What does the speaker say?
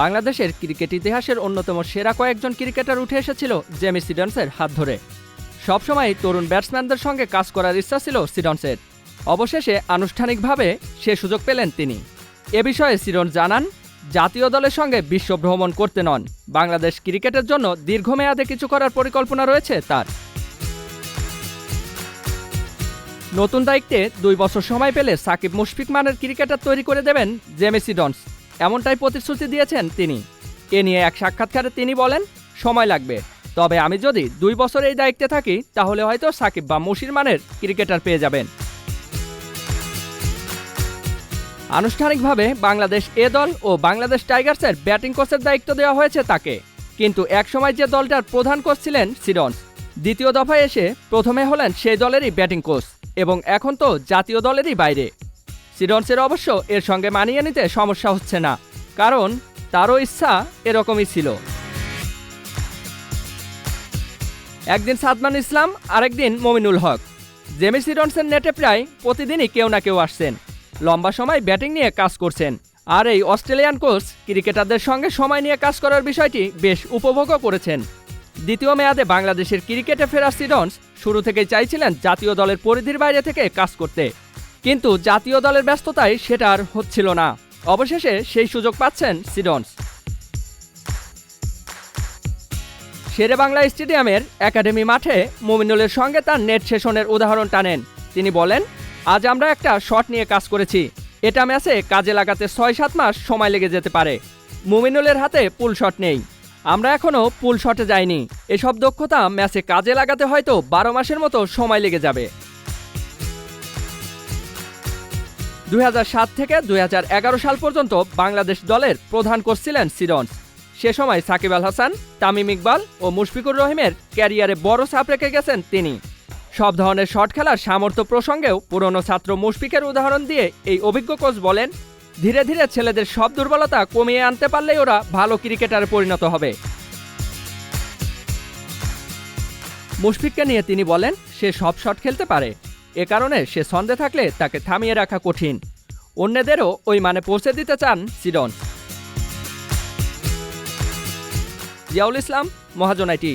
বাংলাদেশের ক্রিকেট ইতিহাসের অন্যতম সেরা কয়েকজন ক্রিকেটার উঠে এসেছিল জেমি সিডন্সের হাত ধরে। সবসময় তরুণ ব্যাটসম্যানদের সঙ্গে কাজ করার ইচ্ছা ছিল সিডন্সের। অবশেষে আনুষ্ঠানিকভাবে সে সুযোগ পেলেন তিনি। এ বিষয়ে সিডন জানান, জাতীয় দলের সঙ্গে বিশ্ব ভ্রমণ করতে নন। বাংলাদেশ ক্রিকেটের জন্য দীর্ঘমেয়াদে কিছু করার পরিকল্পনা রয়েছে তার। নতুন দায়িত্বে দুই বছর সময় পেলে সাকিব মুশফিক মানের ক্রিকেটার তৈরি করে দেবেন জেমেসি ডন্স এমনটাই প্রতিশ্রুতি দিয়েছেন তিনি। এ নিয়ে এক সাক্ষাৎকারে তিনি বলেন, সময় লাগবে। তবে আমি যদি দুই বছর এই দায়িত্বে থাকি, তাহলে হয়তো সাকিব বা মুশির মানের ক্রিকেটার পেয়ে যাবেন। আনুষ্ঠানিকভাবে বাংলাদেশ এ দল ও বাংলাদেশ টাইগার্সের ব্যাটিং কোচের দায়িত্ব দেওয়া হয়েছে তাকে। কিন্তু একসময় যে দলটার প্রধান কোচ ছিলেন সিডন্স দ্বিতীয় দফায় এসে প্রথমে হলেন সেই দলেরই ব্যাটিং কোচ এবং এখন তো জাতীয় দলেরই বাইরে। সিডন্সের অবশ্য এর সঙ্গে মানিয়ে নিতে সমস্যা হচ্ছে না, কারণ তারও ইচ্ছা এরকমই ছিল। একদিন সাদমান ইসলাম, আরেকদিন মমিনুল হক। জেমি সিডন্সের নেটে প্রায় প্রতিদিনই কেউ না কেউ আসছেন। লম্বা সময় ব্যাটিং নিয়ে কাজ করছেন। আর এই অস্ট্রেলিয়ান কোচ, ক্রিকেটারদের সঙ্গে সময় নিয়ে কাজ করার বিষয়টি বেশ উপভোগও করেছেন। দ্বিতীয় মেয়াদে বাংলাদেশের ক্রিকেটে ফেরা সিডন্স শুরু থেকেই চাইছিলেন জাতীয় দলের পরিধির বাইরে থেকে কাজ করতে। কিন্তু জাতীয় দলের ব্যস্ততায় সেটা আর হচ্ছিল না। অবশেষে সেই সুযোগ পাচ্ছেন সিডন্স। শেরে বাংলা স্টেডিয়ামের একাডেমি মাঠে মুমিনুলের সঙ্গে তার নেট সেশনের উদাহরণ টানেন। তিনি বলেন, আজ আমরা একটা শট নিয়ে কাজ করেছি। এটা ম্যাচে কাজে লাগাতে ছয় সাত মাস সময় লেগে যেতে পারে। মুমিনুলের হাতে পুল শট নেই। আমরা এখনও পুল শটে যাইনি। এসব দক্ষতা ম্যাচে কাজে লাগাতে হয়তো বারো মাসের মতো সময় লেগে যাবে। দুই হাজার সাত থেকে দুই হাজার এগারো সাল পর্যন্ত বাংলাদেশ দলের প্রধান কোচ ছিলেন সিরন। সে সময় সাকিব আল হাসান, তামিম ইকবাল ও মুশফিকুর রহিমের ক্যারিয়ারে বড় চাপ রেখে গেছেন তিনি। সব ধরনের শট খেলার সামর্থ্য প্রসঙ্গেও পুরনো ছাত্র মুশফিকের উদাহরণ দিয়ে এই অভিজ্ঞ কোচ বলেন, ধীরে ধীরে ছেলেদের সব দুর্বলতা কমিয়ে আনতে পারলেই ওরা ভালো ক্রিকেটারে পরিণত হবে। মুশফিককে নিয়ে তিনি বলেন, সে সব শট খেলতে পারে। এ কারণে সে ছন্দে থাকলে তাকে থামিয়ে রাখা কঠিন। অন্যদেরও ওই মানে পৌঁছে দিতে চান সিডন। জিয়াউল ইসলাম মহাজনাইটি